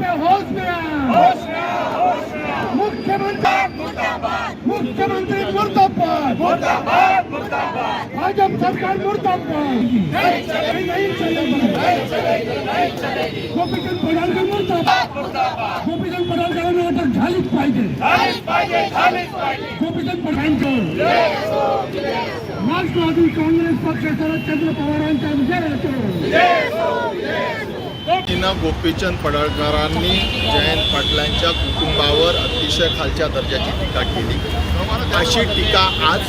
पे होश में आ मुख्यमंत्री मुख्यमंत्री मुर्दाबाद. भाजप सरकार मुर्दाबाद. गोपीचंद पडळकर मुर्दाबाद. गोपीचंद पडळकरांना अटक झालीच पाहिजे. गोपीचंद पडळकर राष्ट्रवादी काँग्रेस पक्ष शरदचंद्र पवारांचा विजय असो तिनं गोपीचंद पडळकरांनी जयंत पाटलांच्या कुटुंबावर अतिशय खालच्या दर्जाची टीका केली. अशी टीका आज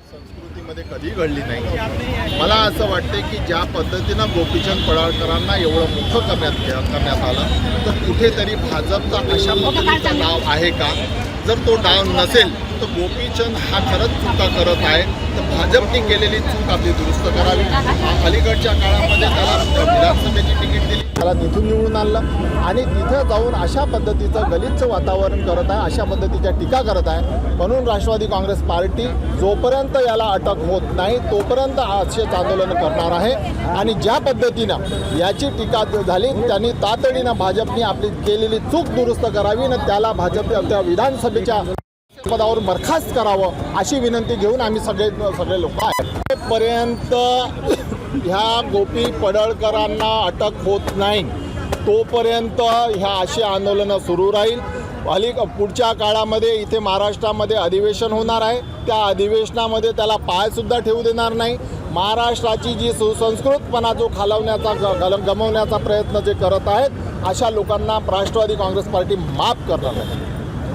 संस्कृतीमध्ये कधी घडली नाही. मला असं वाटते की ज्या पद्धतीनं गोपीचंद पडळकरांना एवढं मोठं करण्यात करण्यात आलं तर कुठेतरी भाजपचा अशा पद्धतीचा डाव आहे का? जर तो डाव नसेल तर गोपीचंद हा खरंच चुका करत आहे. तर भाजपने केलेली चूक आपली दुरुस्त करावी. अलीकडच्या काळामध्ये त्याला मला तिथून निवडून आणलं. आणि तिथं जाऊन अशा पद्धतीचं गलिच्छ वातावरण करत आहे अशा पद्धतीच्या टीका करत आहे. म्हणून राष्ट्रवादी काँग्रेस पार्टी जोपर्यंत याला अटक होत नाही तोपर्यंत असेच आंदोलन करणार आहे. आणि ज्या पद्धतीनं याची टीका झाली त्यांनी तातडीनं भाजपने आपली केलेली चूक दुरुस्त करावी आणि त्याला भाजप त्या विधानसभेच्या पदावर बरखास्त करावं अशी विनंती घेऊन आम्ही सगळे सगळे लोक आहेत. पर्यंत ह्या गोपी पडळकरांना अटक होत नाही. तोपर्यंत ह्या अशी आंदोलनं सुरू राहील. अली पुढच्या काळामध्ये इथे महाराष्ट्रामध्ये अधिवेशन होणार आहे. त्या अधिवेशनामध्ये त्याला पायसुद्धा ठेवू देणार नाही. महाराष्ट्राची जी सुसंस्कृतपणा जो खालवण्याचा गल- गमवण्याचा प्रयत्न जे करत आहेत अशा लोकांना राष्ट्रवादी काँग्रेस पार्टी माफ करणार नाही.